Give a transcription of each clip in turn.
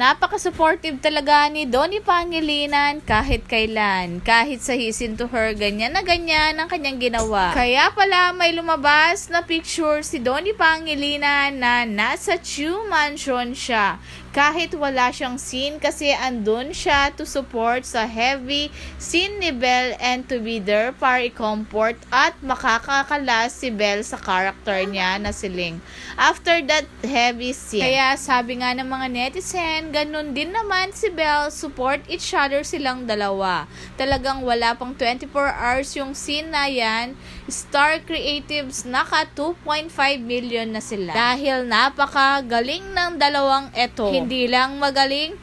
napaka-supportive talaga ni Donnie Pangilinan kahit kailan. Kahit sa He's Into Her, ganyan na ganyan ang kanyang ginawa. Kaya pala may lumabas na picture si Donnie Pangilinan na nasa Chu Mansion siya. Kahit wala siyang scene kasi andun siya to support sa heavy scene ni Belle and to be there para i-comfort at makakakalas si Belle sa character niya na si Ling. After that heavy scene. Kaya sabi nga ng mga netizen, ganun din naman si Belle, support each other silang dalawa. Talagang wala pang 24 hours yung scene na yan. Star Creatives naka 2.5 million na sila. Dahil napakagaling ng dalawang eto. Hindi lang magaling,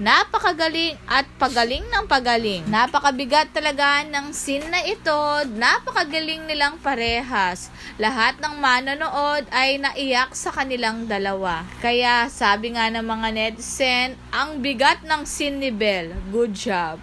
napakagaling at pagaling ng pagaling. Napakabigat talaga ng scene na ito, napakagaling nilang parehas. Lahat ng manonood ay naiyak sa kanilang dalawa. Kaya sabi nga ng mga netizen, ang bigat ng scene ni Belle. Good job.